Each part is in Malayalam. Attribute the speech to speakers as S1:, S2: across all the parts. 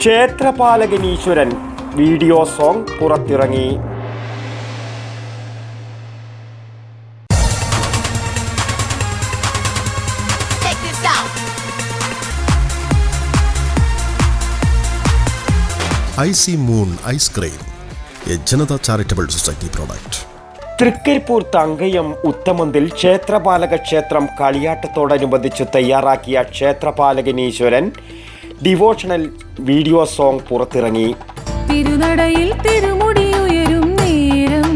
S1: ക്ഷേത്രപാലകനീശ്വരൻ വീഡിയോ സോങ് പുറത്തിറങ്ങി.
S2: Icy moon ice cream A Janatha charitable society product
S1: Thrikaripur Thankayam ഉത്തമന്തിൽ ക്ഷേത്രപാലക ക്ഷേത്രം കളിയാട്ടത്തോടനുബന്ധിച്ച് തയ്യാറാക്കിയ ക്ഷേത്രപാലകനീശ്വരൻ ഡിവോഷണൽ വീഡിയോ സോങ് പുറത്തിറങ്ങി.
S3: തിരുനടയിൽ തിരുമുടി ഉയരും നേരം.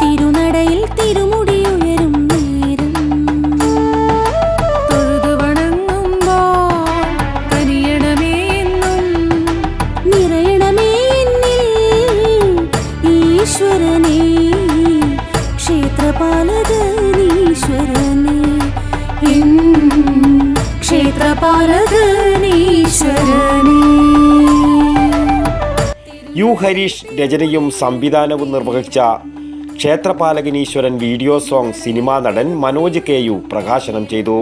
S4: തിരുനടയിൽ തിരുമുടി ക്ഷേത്രപാലകനീശ്വരനേ
S1: യു ഹരീഷ് രചനയും സംവിധാനവും നിർവഹിച്ച ക്ഷേത്രപാലകനീശ്വരൻ വീഡിയോ സോങ് സിനിമാ നടൻ മനോജ് കെ യു പ്രകാശനം ചെയ്തു.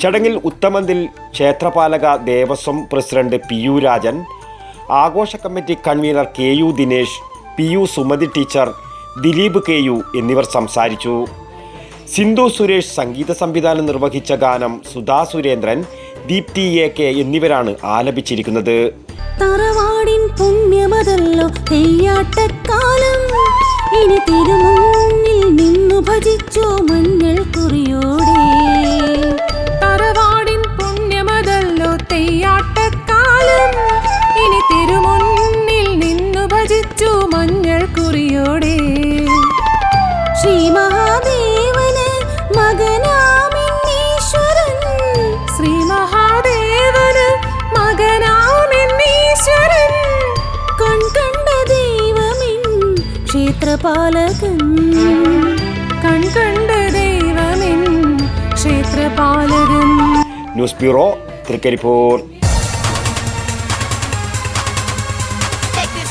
S1: ചടങ്ങിൽ ഉത്തമന്തിൽ ക്ഷേത്രപാലക ദേവസ്വം പ്രസിഡന്റ് പി യു രാജൻ ആഘോഷ committee convener K U Dinesh P U Sumathi teacher Dileep K U എന്നിവർ സംസാരിച്ചു. സിന്ധു സുരേഷ് സംഗീത സംവിധാനം നിർവഹിച്ച ഗാനം സുധാ സുരേന്ദ്രൻ ദീപ്തി എ കെ എന്നിവരാണ് ആലപിച്ചിരിക്കുന്നത്.
S4: തറവാടിൻ പുണ്യമതല്ലോ തെയ്യാട്ടക്കാലം. ഇനി തിരുമുന്നിൽ നിന്നു ഭജിച്ചോ മഞ്ഞൾ കുറിയോടെ
S3: തറവാടിൻ പുണ്യമതല്ലോ തെയ്യാട്ടക്കാലം. ഇനി തിരുമുന്നിൽ നിന്നു ഭജിച്ചു മഞ്ഞൾ കുറിയോടെ
S4: ശ്രീ മഹാദേവന് ക്ഷേത്രപാലകൻ
S3: കൺകണ്ട ദൈവമിൻ Kshetrapalakan
S1: news bureau Thrikaripur.
S5: Check this